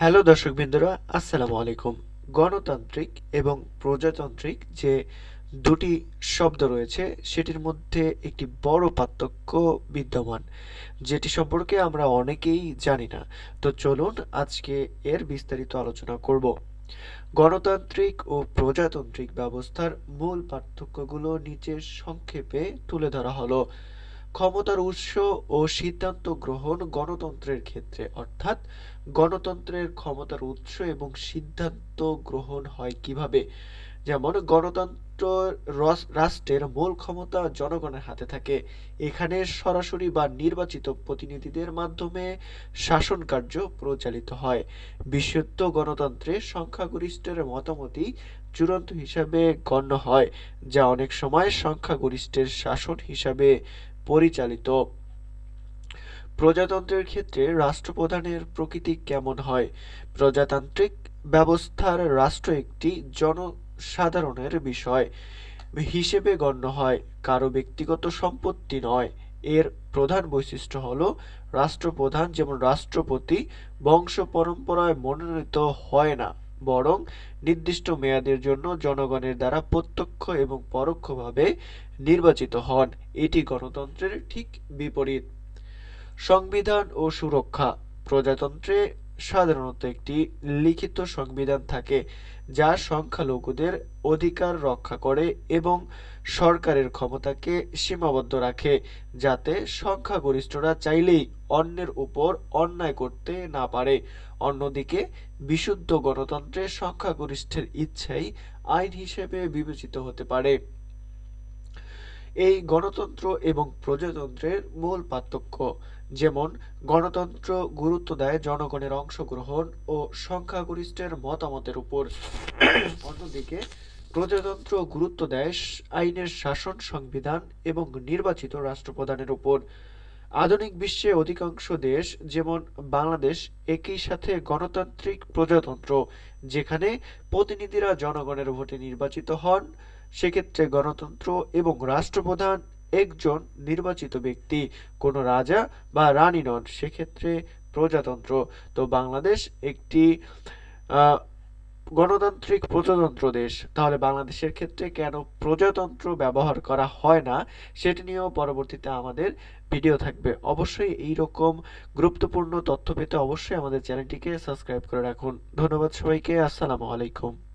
Hello দর্শক দর্শকবৃন্দরা, আসসালামু আলাইকুম। গণতান্ত্রিক এবং প্রজাতান্ত্রিক যে দুটি শব্দ রয়েছে, সেটির মধ্যে একটি বড় পার্থক্য বিদ্যমান, যেটি সম্পর্কে আমরা অনেকেই জানি না। তো চলুন আজকে এর বিস্তারিত আলোচনা করব। গণতান্ত্রিক ও প্রজাতান্ত্রিক ব্যবস্থার মূল পার্থক্যগুলো নিচে সংক্ষেপে তুলে ধরা হলো। ক্ষমতার উৎস ও সিদ্ধান্ত গ্রহণ গণতন্ত্রের ক্ষেত্রে। অর্থাৎ গণতন্ত্রের ক্ষমতার উৎস এবং সিদ্ধান্ত গ্রহণ হয় কীভাবে? যেমন গণতন্ত্র রাষ্ট্রের মূল ক্ষমতা জনগণের হাতে থাকে। এখানে সরাসরি বা নির্বাচিত প্রতিনিধিদের মাধ্যমে শাসন কার্য পরিচালিত হয়। বিশুদ্ধ গণতন্ত্রে সংখ্যাগরিষ্ঠের মতামতই চূড়ান্ত হিসাবে গণ্য হয়, যা অনেক সময় সংখ্যাগরিষ্ঠের শাসন হিসাবে পরিচালিত। প্রজাতন্ত্রের ক্ষেত্রে রাষ্ট্রপ্রধানের প্রকৃতি কেমন হয়? প্রজাতান্ত্রিক ব্যবস্থার রাষ্ট্র একটি জনসাধারণের বিষয় হিসেবে গণ্য হয়, কারও ব্যক্তিগত সম্পত্তি নয়। এর প্রধান বৈশিষ্ট্য হল, রাষ্ট্রপ্রধান যেমন রাষ্ট্রপতি বংশ পরম্পরায় মনোনীত হয় না। বরং নির্দিষ্ট মেয়াদের জন্য জনগণের দ্বারা প্রত্যক্ষ এবং পরোক্ষভাবে নির্বাচিত হন। এটি গণতন্ত্রের ঠিক বিপরীত। সংবিধান ও সুরক্ষা। প্রজাতন্ত্রে সাধারণত একটি লিখিত সংবিধান থাকে, যা সংখ্যালঘুদের অধিকার রক্ষা করে এবং সরকারের ক্ষমতাকে সীমাবদ্ধ রাখে, যাতে সংখ্যাগরিষ্ঠরা চাইলেই অন্যের উপর অন্যায় করতে না পারে। অন্যদিকে, বিশুদ্ধ গণতন্ত্রে সংখ্যাগরিষ্ঠের ইচ্ছাই আইন হিসেবে বিবেচিত হতে পারে। এই গণতন্ত্র এবং প্রজাতন্ত্রের মূল পার্থক্য যেমন, গণতন্ত্র গুরুত্ব দেয় জনগণের অংশগ্রহণ ও সংখ্যাগরিষ্ঠের মতামতের উপর। অন্যদিকে, প্রজাতন্ত্র গুরুত্ব দেয় আইনের শাসন সংবিধান এবং নির্বাচিত রাষ্ট্রপ্রধানের উপর। আধুনিক বিশ্বে অধিকাংশ দেশ, যেমন বাংলাদেশ, একই সাথে গণতান্ত্রিক প্রজাতন্ত্র, যেখানে প্রতিনিধিরা জনগণের ভোটে নির্বাচিত হন। সেক্ষেত্রে গণতন্ত্র এবং রাষ্ট্রপ্রধান একজন নির্বাচিত ব্যক্তি, কোনো রাজা বা রানী নন, সেক্ষেত্রে প্রজাতন্ত্র। তো বাংলাদেশ একটি গণতান্ত্রিক প্রজাতন্ত্র দেশ। তাহলে বাংলাদেশের ক্ষেত্রে কেন প্রজাতন্ত্র ব্যবহার করা হয় না, সেটি নিয়েও পরবর্তীতে আমাদের ভিডিও থাকবে। অবশ্যই এই রকম গুরুত্বপূর্ণ তথ্য পেতে অবশ্যই আমাদের চ্যানেলটিকে সাবস্ক্রাইব করে রাখুন। ধন্যবাদ সবাইকে, আসসালামু আলাইকুম।